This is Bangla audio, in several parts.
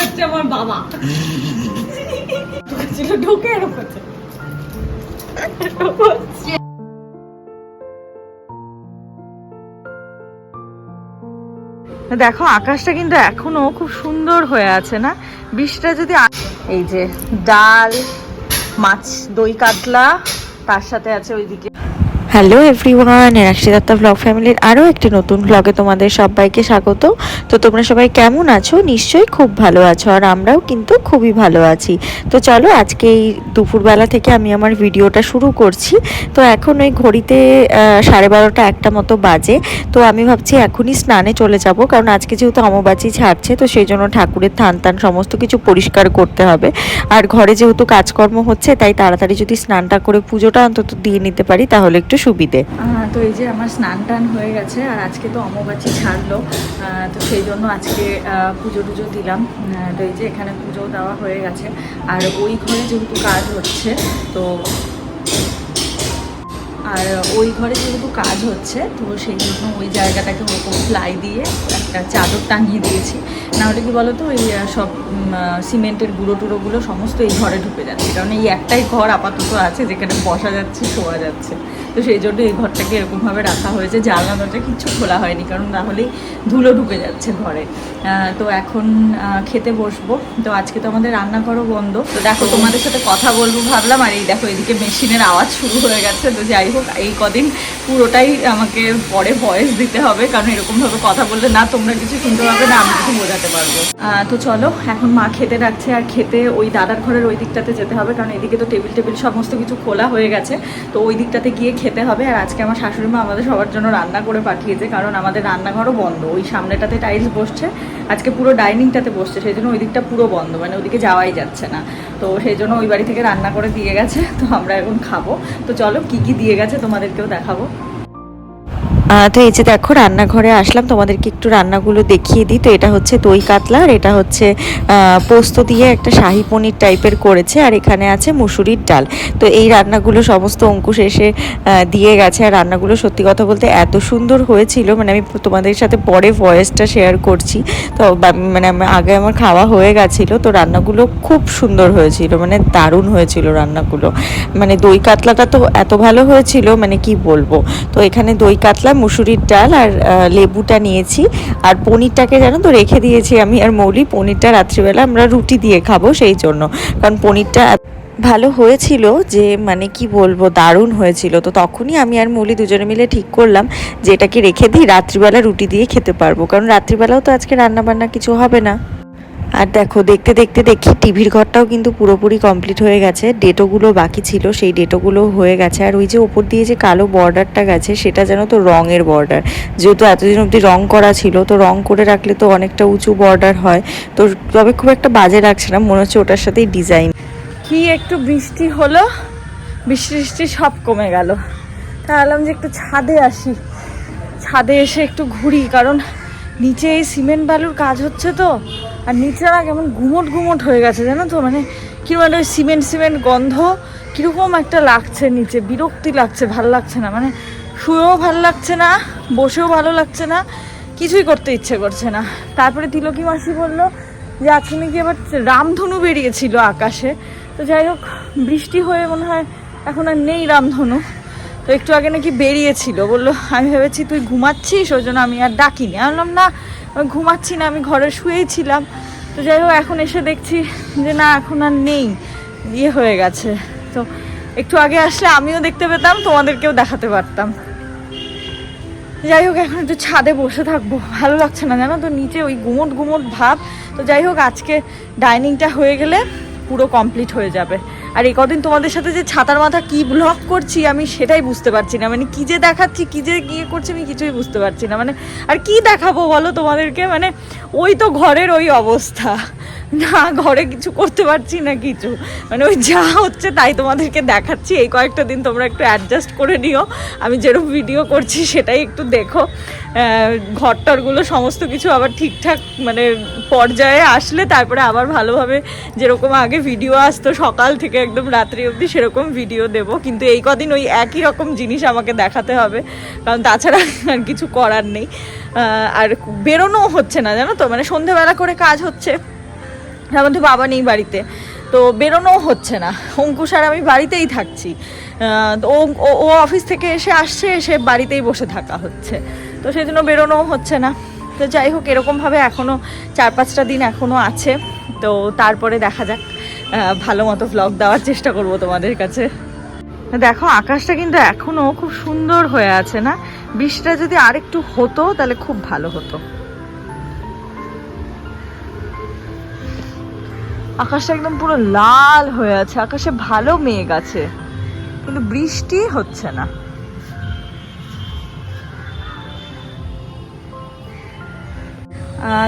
হচ্ছে আমার বাবা। ঢোকে এরকম দেখো, আকাশটা কিন্তু এখনও খুব সুন্দর হয়ে আছে না? বৃষ্টিটা যদি এই যে ডাল, মাছ, দই কাতলা, তার সাথে আছে ওইদিকে hello everyone Enakshi Datta vlog ফ্যামিলির আরও একটি নতুন ব্লগে তোমাদের সবাইকে স্বাগত। তো তোমরা সবাই কেমন আছো? নিশ্চয়ই খুব ভালো আছো আর আমরাও কিন্তু খুবই ভালো আছি। তো চলো আজকে এই দুপুরবেলা থেকে আমি আমার ভিডিওটা শুরু করছি। তো এখন ওই ঘড়িতে সাড়ে বারোটা একটা মতো বাজে। তো আমি ভাবছি এখনই স্নানে চলে যাব, কারণ আজকে যেহেতু অমাবাচি ছাড়ছে, তো সেই জন্য ঠাকুরের থান টান সমস্ত কিছু পরিষ্কার করতে হবে। আর ঘরে যেহেতু কাজকর্ম হচ্ছে, তাই তাড়াতাড়ি যদি স্নানটা করে পুজোটা অন্তত দিয়ে নিতে পারি, তাহলে একটু সুবিধে। তো এই যে আমার স্নান টান হয়ে গেছে আর আজকে তো অমবাচি ছাড়লো তো সেই জন্য আজকে পুজো টুজো দিলাম। তো এই যে এখানে পুজো দেওয়া হয়ে গেছে। আর ওই ঘরে যেহেতু কাজ হচ্ছে, তো আর ওই ঘরে যেহেতু কাজ হচ্ছে, তো সেই জন্য ওই জায়গাটাকে ওরকম ফ্লাই দিয়ে একটা চাদর টাঙিয়ে দিয়েছি। নাহলে কি বলতো, ওই সব সিমেন্টের গুঁড়ো টুড়োগুলো সমস্ত এই ঘরে ঢুকে যাচ্ছে। কারণ এই একটাই ঘর আপাতত আছে, যেখানে বসা যাচ্ছে, শোয়া যাচ্ছে। তো সেই জন্য এই ঘরটাকে এরকমভাবে রাখা হয়েছে। জানলা, দরজা কিচ্ছু খোলা হয়নি, কারণ তাহলেই ধুলো ঢুকে যাচ্ছে ঘরে। তো এখন খেতে বসবো। তো আজকে তো আমাদের রান্নাঘরও বন্ধ। তো দেখো, তোমাদের সাথে কথা বলব ভাবলাম। আর এই দেখো, এদিকে মেশিনের আওয়াজ শুরু হয়ে গেছে। তো যাই হোক এই কদিন পুরোটাই আমাকে পরে ভয়েস দিতে হবে, কারণ এরকমভাবে কথা বললে না তোমরা কিছু শুনতে পারবে না, আমি কিছু বোঝাতে পারব। তো চলো, এখন মা খেতে রাখছে আর খেতে ওই দাদার ঘরের ওই দিকটাতে যেতে হবে, কারণ এদিকে তো টেবিল টেবিল সমস্ত কিছু খোলা হয়ে গেছে। তো ওই দিকটাতে গিয়ে খেতে হবে, আর আজকে আমার শাশুড়ি মা আমাদের সবার জন্য রান্না করে পাঠিয়েছে, কারণ আমাদের রান্নাঘরও বন্ধ। ওই সামনেটাতে টাইলস বসছে, আজকে পুরো ডাইনিংটাতে বসছে, সেই জন্য ওই দিকটা পুরো বন্ধ মানে ওদিকে যাওয়াই যাচ্ছে না। তো সেই জন্য ওই বাড়ি থেকে রান্না করে দিয়ে গেছে, তো আমরা এখন খাব। তো চলো কি কি দিয়ে গেছে তোমাদেরকেও দেখাবো। তো এই যে দেখো, রান্নাঘরে আসলাম, তোমাদেরকে একটু রান্নাগুলো দেখিয়ে দিই। তো এটা হচ্ছে দই কাতলা, আর এটা হচ্ছে পোস্ত দিয়ে একটা শাহি পনির টাইপের করেছে, আর এখানে আছে মুসুরির ডাল। তো এই রান্নাগুলো সমস্ত অঙ্কুশ এসে দিয়ে গেছে। আর রান্নাগুলো সত্যি কথা বলতে এত সুন্দর হয়েছিল মানে আমি তোমাদের সাথে পরে ভয়েসটা শেয়ার করছি। তো মানে আগে আমার খাওয়া হয়ে গেছিল, তো রান্নাগুলো খুব সুন্দর হয়েছিল মানে দারুণ হয়েছিল রান্নাগুলো। মানে দই কাতলাটা তো এত ভালো হয়েছিল মানে কি বলব? তো এখানে দই কাতলা মুসুরির ডাল আর লেবুটা নিয়েছি। আর পনিরটাকে জানো তো রেখে দিয়েছি আমি আর মৌলি। পনিরটা রাত্রিবেলা আমরা রুটি দিয়ে খাব সেই জন্য। কারণ পনিরটা ভালো হয়েছিল যে মানে কি বলব, দারুণ হয়েছিল। তো তখনই আমি আর মৌলি দুজনে মিলে ঠিক করলাম যে, এটাকে রেখে দিই, রাত্রিবেলা রুটি দিয়ে খেতে পারব। কারণ রাত্রিবেলাও তো আজকে রান্না বান্না কিছু হবে না। আর দেখো, দেখতে দেখতে দেখি, টিভির ঘরটাও কিন্তু পুরোপুরি কমপ্লিট হয়ে গেছে। ডেটোগুলো বাকি ছিল, সেই ডেটোগুলো হয়ে গেছে। আর ওই যে ওপর দিয়ে যে কালো বর্ডারটা গেছে, সেটা যেন তো রঙের বর্ডার যেহেতু এতদিন অবধি রং করা ছিল, তো রং করে রাখলে তো অনেকটা উঁচু বর্ডার হয়। তো তবে খুব একটা বাজে লাগছে না, মনে হচ্ছে ওটার সাথেই ডিজাইন কি একটু বৃষ্টি হলো? বৃষ্টি বৃষ্টি সব কমে গেল। তাহলাম যে একটু ছাদে আসি। ছাদে এসে একটু ঘুরি, কারণ নিচে এই সিমেন্ট বালুর কাজ হচ্ছে তো। আর নিচে না কেমন ঘুমট গুমট হয়ে গেছে, জানো তো? মানে কীরকম একটা ওই সিমেন্ট সিমেন্ট গন্ধ, কীরকম একটা লাগছে নিচে, বিরক্তি লাগছে, ভালো লাগছে না। মানে শুয়েও ভালো লাগছে না, বসেও ভালো লাগছে না, কিছুই করতে ইচ্ছে করছে না। তারপরে তিলকি মাসি বলল যে আজকে নাকি আবার রামধনু বেরিয়েছিল আকাশে? তো যাই হোক, বৃষ্টি হয়ে মনে হয় এখন আর নেই রামধনু। তো একটু আগে নাকি বেরিয়েছিল। বলল, আমি ভেবেছি তুই ঘুমাচ্ছিস, ওই জন্য আমি আর ডাকিনি। আমি বললাম না ঘুমাচ্ছি না, আমি ঘরে শুয়েই ছিলাম। তো যাই হোক, এখন এসে দেখছি যে না, এখন আর নেই। ইয়ে হয়ে গেছে। তো একটু আগে আসলে আমিও দেখতে পেতাম, তোমাদেরকেও দেখাতে পারতাম। যাই হোক, এখন একটু ছাদে বসে থাকব। ভালো লাগছে না, জানো তো? নিচে ওই গুমট গুমট ভাব। তো যাই হোক, আজকে ডাইনিংটা হয়ে গেলে পুরো কমপ্লিট হয়ে যাবে। আর এই কদিন তোমাদের সাথে যে ছাতার মাথা কি ব্লগ করছি আমি সেটাই বুঝতে পারছি না। মানে কি যে দেখাচ্ছি, কি যে গিয়ে করছি আমি কিছুই বুঝতে পারছি না। মানে আর কি দেখাবো বলো তোমাদেরকে? মানে ওই তো ঘরের ওই অবস্থা। না, ঘরে কিছু করতে পারছি না কিছু। মানে ওই যা হচ্ছে তাই তোমাদেরকে দেখাচ্ছি। এই কয়েকটা দিন তোমরা একটু অ্যাডজাস্ট করে নিও। আমি যেরকম ভিডিও করছি সেটাই একটু দেখো। ঘরটরগুলো সমস্ত কিছু আবার ঠিকঠাক মানে পর্যায়ে আসলে তারপরে আবার ভালোভাবে যেরকম আগে ভিডিও আসতো, সকাল থেকে একদম রাত্রি অবধি সেরকম ভিডিও দেব। কিন্তু এই কদিন ওই একই রকম জিনিস আমাকে দেখাতে হবে। কারণ তাছাড়া আর কিছু করার নেই। আর বেরোনোও হচ্ছে না, জানো তো? মানে সন্ধেবেলা করে কাজ হচ্ছে। তার মধ্যে বাবা নেই বাড়িতে। তো বেরোনোও হচ্ছে না। অঙ্কুশ আর আমি বাড়িতেই থাকছি। তো ও- ও অফিস থেকে এসে আসছে, এসে বাড়িতেই বসে থাকা হচ্ছে। তো সেই জন্য বেরোনোও হচ্ছে না। তো যাই হোক, এরকমভাবে এখনও চার পাঁচটা দিন এখনও আছে। তো তারপরে দেখা যাক ভালো মতো ব্লগ দেওয়ার চেষ্টা করব তোমাদের কাছে। দেখো, আকাশটা কিন্তু এখনও খুব সুন্দর হয়ে আছে না? বৃষ্টিটা যদি আরেকটু হতো, তাহলে খুব ভালো হতো। আকাশটা একদম পুরো লাল হয়ে আছে, আকাশে ভালো মেঘ আছে, কিন্তু বৃষ্টি হচ্ছে না।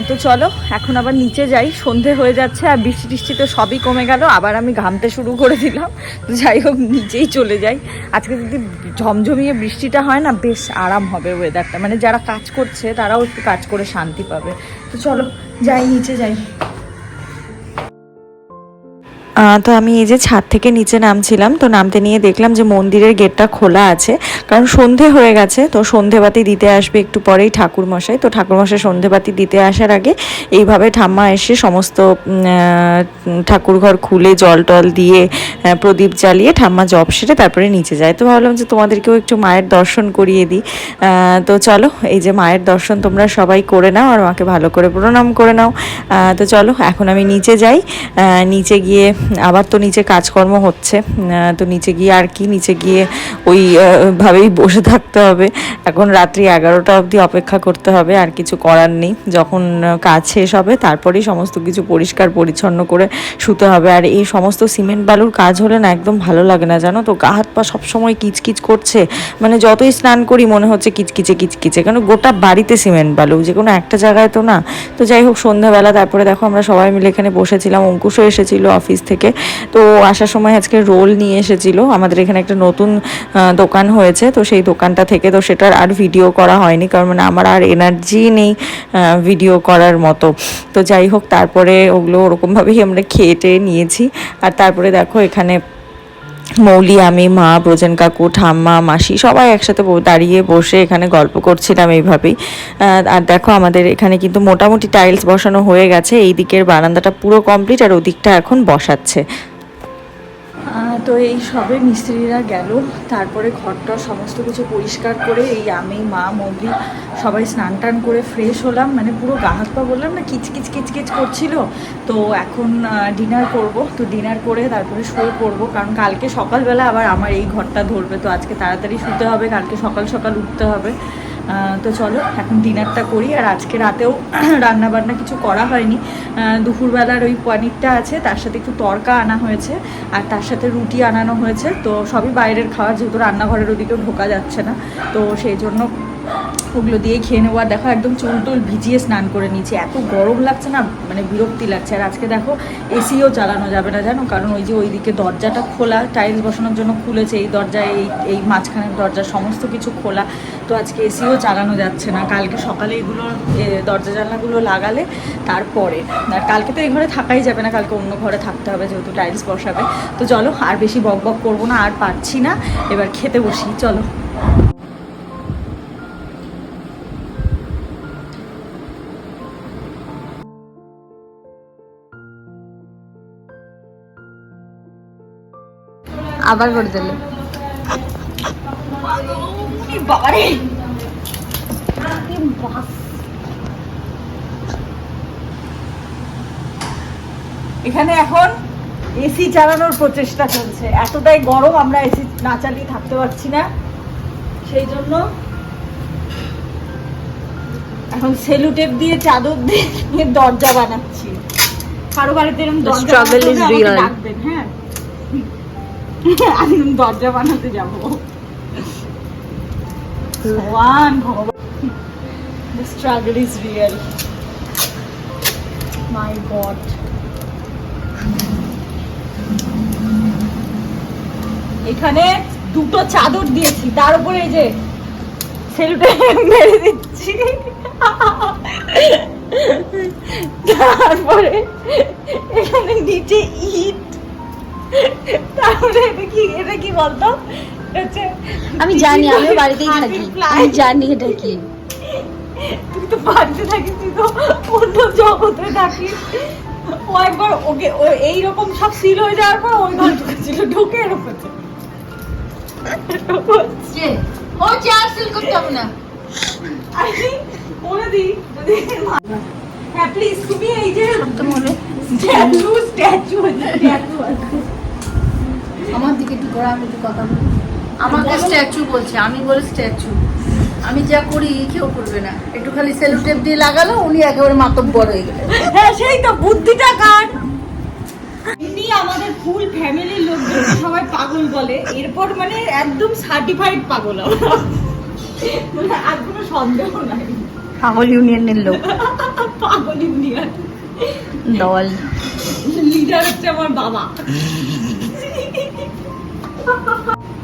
তো চলো, এখন আবার নিচে যাই, সন্ধে হয়ে যাচ্ছে আর বৃষ্টি টিষ্টি তো সবই কমে গেল, আবার আমি ঘামতে শুরু করে দিলাম। তো যাই হোক, নিচেই চলে যাই। আজকে যদি ঝমঝমিয়ে বৃষ্টিটা হয় না, বেশ আরাম হবে ওয়েদারটা মানে যারা কাজ করছে, তারাও একটু কাজ করে শান্তি পাবে। তো চলো, যাই, নিচে যাই। তো আমি এই যে ছাদ থেকে নিচে নামছিলাম তো নামতে নিয়ে দেখলাম যে মন্দিরের গেটটা খোলা আছে। কারণ সন্ধে হয়ে গেছে তো সন্ধেবাতি দিতে আসবে একটু পরেই ঠাকুর মশাই তো ঠাকুর মশাই সন্ধেবাতি দিতে আসার আগে এইভাবে ঠাম্মা এসে সমস্ত উম, আহ, ঠাকুর ঘর খুলে জল টল দিয়ে প্রদীপ জ্বালিয়ে ঠাম্মা জব সেরে তারপরে নিচে যায়। তো ভাবলাম যে তোমাদেরকেও একটু মায়ের দর্শন করিয়ে দিই। তো চলো এই যে মায়ের দর্শন তোমরা সবাই করে নাও আর মাকে ভালো করে প্রণাম করে নাও। তো চলো এখন আমি নিচে যাই। নিচে গিয়ে আবার তো নিচে কাজকর্ম হচ্ছে তো নিচে গিয়ে আর কি? নিচে গিয়ে ওই ভাবেই বসে থাকতে হবে। এখন রাত্রি এগারোটা অবধি অপেক্ষা করতে হবে, আর কিছু করার নেই। যখন কাজ শেষ হবে, তারপরেই সমস্ত কিছু পরিষ্কার পরিচ্ছন্ন করে শুতে হবে। আর এই সমস্ত সিমেন্ট বালুর কাজ হলে না একদম ভালো লাগে না, জানো তো? গা হাত পা সবসময় কিচকিচ করছে। মানে যতই স্নান করি, মনে হচ্ছে কিচকিচে কিচকিচে। কেন গোটা বাড়িতে সিমেন্ট বালু, যে কোনো একটা জায়গায় তো না। তো যাই হোক, সন্ধ্যাবেলা, তারপরে দেখো আমরা সবাই মিলে এখানে বসেছিলাম, অঙ্কুশও এসেছিল অফিস থেকে। তো আসার সময় আজকে রোল নিয়ে এসেছিল। আমাদের এখানে একটা নতুন দোকান হয়েছে, তো সেই দোকানটা থেকে তো সেটার আর ভিডিও করা হয়নি, কারণ মানে আমার আর এনার্জি নেই ভিডিও করার মতো। তো যাই হোক, তারপরে ওগুলো ওরকমভাবেই আমরা খেয়ে টেয়ে নিয়েছি। আর তারপরে দেখো এখানে মৌলি, আমি, মা, ব্রজেন কাকু, ঠাম্মা, মাসি, সবাই একসাথে দাঁড়িয়ে বসে এখানে গল্প করছিলাম এইভাবেই। আর দেখো আমাদের এখানে কিন্তু মোটামুটি টাইলস বসানো হয়ে গেছে, এই দিকের বারান্দাটা পুরো কমপ্লিট আর ওদিকটা এখন বসাচ্ছে। তো এই সবে মিস্ত্রিরা গেল, তারপরে ঘরটা সমস্ত কিছু পরিষ্কার করে এই আমি, মা মৌলি সবাই স্নান টান করে ফ্রেশ হলাম মানে পুরো গা হাত পা বললাম না কিচকিচ কিচকিচ করছিল। তো এখন ডিনার করব। তো ডিনার করে তারপরে শুয়ে পড়ব, কারণ কালকে সকালবেলা আবার আমার এই ঘরটা ধরবে। তো আজকে তাড়াতাড়ি শুতে হবে, কালকে সকাল সকাল উঠতে হবে। তো চলো, এখন ডিনারটা করি। আর আজকে রাতেও রান্না বান্না কিছু করা হয়নি। দুপুরবেলার ওই পনিরটা আছে, তার সাথে একটু তরকা আনা হয়েছে, আর তার সাথে রুটি আনানো হয়েছে। তো সবই বাইরের খাওয়া যেহেতু রান্নাঘরের ওদিকেও ঢোকা যাচ্ছে না, তো সেই জন্য ওগুলো দিয়ে খেয়ে আর দেখো একদম চুল টুল ভিজিয়ে স্নান করে নিয়েছি। এত গরম লাগছে না মানে বিরক্তি লাগছে। আর আজকে দেখো এসিও চালানো যাবে না, জানো? কারণ ওই যে ওইদিকে দরজাটা খোলা, টাইলস বসানোর জন্য খুলেছে। এই দরজা এই এই মাঝখানের দরজা সমস্ত কিছু খোলা। তো আজকে এসিও চালানো যাচ্ছে না। কালকে সকালে এগুলো দরজা জানলাগুলো লাগালে তারপরে। আর কালকে তো এই ঘরে থাকাই যাবে না, কালকে অন্য ঘরে থাকতে হবে যেহেতু টাইলস বসাবে। তো চলো, আর বেশি বক বক করব না, আর পারছি না। এবার খেতে বসি, চলো। আবার করে দিলে। এখানে এখন এসি চালানোর প্রচেষ্টা চলছে। এতটাই গরম আমরা এসি না চালিয়ে থাকতে পারছি না। সেই জন্য এখন সেলুটেপ দিয়ে চাদর দিয়ে দরজা বানাচ্ছি। কারও বাড়িতে এরকম দরজা. ডাকবেন, হ্যাঁ? দরজা বানাতে যাব. এখানে দুটো চাদর দিয়েছি। তার উপরে যে সেলুটে মেরে দিচ্ছি। তারপরে এখানে নিচে ইট তারপরে এটা কি এটা কি বলতো? আমি জানি আমিও বাড়িতেই থাকি। আমি জানি এটা কি। তুই তো বাড়িতে থাকিস তুই তো অন্য জগতে থাকিস। ও একবার ওকে ও এইরকম সব সিল হয়ে যাওয়ার পর ওই ঘর ঢুকেছিল ঢুকে এরকম ও চেয়ার সিল করতে হবে না। বলে দিই হ্যাঁ প্লিজ তুমি এই যে স্ট্যাচু করে আমি একটু কথা বলি। আমাকে স্ট্যাচু বলছে আমি বলে স্ট্যাচু আমি যা করি কেউ করবে না। একটু খালি সেলু টেপ দিয়ে লাগালো উনি একেবারে মাতব্বর হয়ে গেলেন। হ্যাঁ সেই তো বুদ্ধিটা কার? এমনি আমাদের ফুল ফ্যামিলির লোকজন সবাই পাগল বলে। এরপর মানে একদম সার্টিফাইড পাগল আমরা মানে আর কোনো সন্দেহ নাই। পাগল ইউনিয়নের লোক। পাগল ইন্ডিয়ান দল। লিডার হচ্ছে আমার বাবা। スタート!